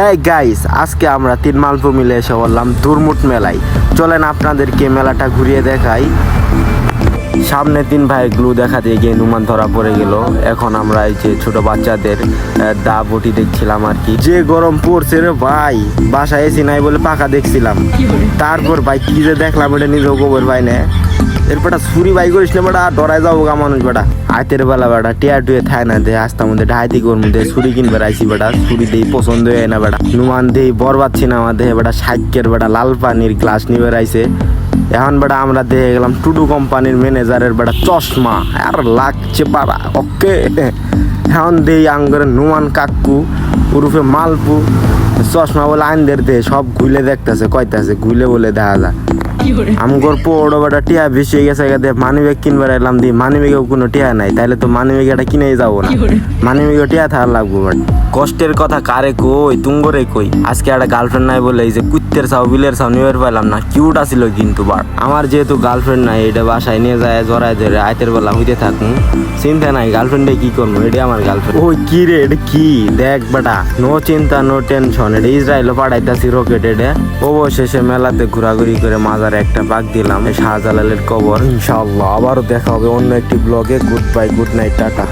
হ্যাঁ গাইস আজকে আমরা তিন মালপু মিলে এসে বললাম দুর্মুট মেলায়। চলেন আপনাদেরকে মেলাটা ঘুরিয়ে দেখাই। সামনে তিন ভাই গ্লু দেখা দিয়ে গিয়ে নুমান ধরা পড়ে গেল। এখন আমরা এই যে ছোট বাচ্চাদের দা বটি দেখছিলাম আর কি। যে গরম পড়ছে রে ভাই বাসায় এসি নাই বলে পাকা দেখছিলাম। তারপর ভাই কি যে দেখলাম এটা নিজেও গোবর ভাই না। এরপর ছুরি বাই না বেটা, ডরাই যাব গা মানুষ বেটা। আইতের বেলা বেটা, টিয়া টুয়ে থায় না দে আস্তে মধ্যে ঢাইতি কর মধ্যে ছুরি কিনবে রাইছি বেটা, ছুরি দেই পছন্দ হয় না বেটা। নুমান দেই বরবাদ সিনেমা দেহে বেটা, সাইকের বেটা, লাল পানির গ্লাস নিবে রাইছে এখন বেটা আমরা দেখে গেলাম টুডু কোম্পানির ম্যানেজারের বেটা চশমা, আর লাগছে পাড়া ওকে। এখন দেই আঙ্গরে নুমান কাকু উরুফে মালপু, চশমা বলে আইন আইনদের দে, সব ঘুলে দেখতেছে, কইতাছে ঘুলে বলে দেখা যায় আমগর পোড়ো বেটা টিয়া বেশি হয়ে গেছে গেছে মানি ব্যাগ কিনবার এলাম দি মানি ব্যাগেও কোনো টিয়া নাই তাইলে তো মানি ব্যাগ এটা কিনেই যাব না। মানি ব্যাগে টিয়া থাকার লাগবো বাট। কষ্টের কথা কারে কই তুঙ্গরে কই? আজকে একটা গার্লফ্রেন্ড নাই বলে এই যে কুত্তের সাও বিলের সাও নিয়ে পাইলাম না কিউট আসিল কিন্তু বার আমার যেহেতু গার্লফ্রেন্ড নাই এটা বাসায় নিয়ে যায় জড়াই ধরে আইতের বেলা হইতে থাকুন। চিন্তা নাই গার্লফ্রেন্ডে কি করব এটা আমার গার্লফ্রেন্ড ওই কি রে এটা কি? দেখ বেটা নো চিন্তা নো টেনশন এটা ইসরায়েলও পাঠাইতাছি রকেট এটা। অবশেষে মেলাতে ঘোরাঘুরি করে মাজারে একটা বাঘ দিলাম শাহজালালের কবর। ইনশাআল্লাহ, আবারও দেখা হবে অন্য একটি ব্লগে good bye good night tata.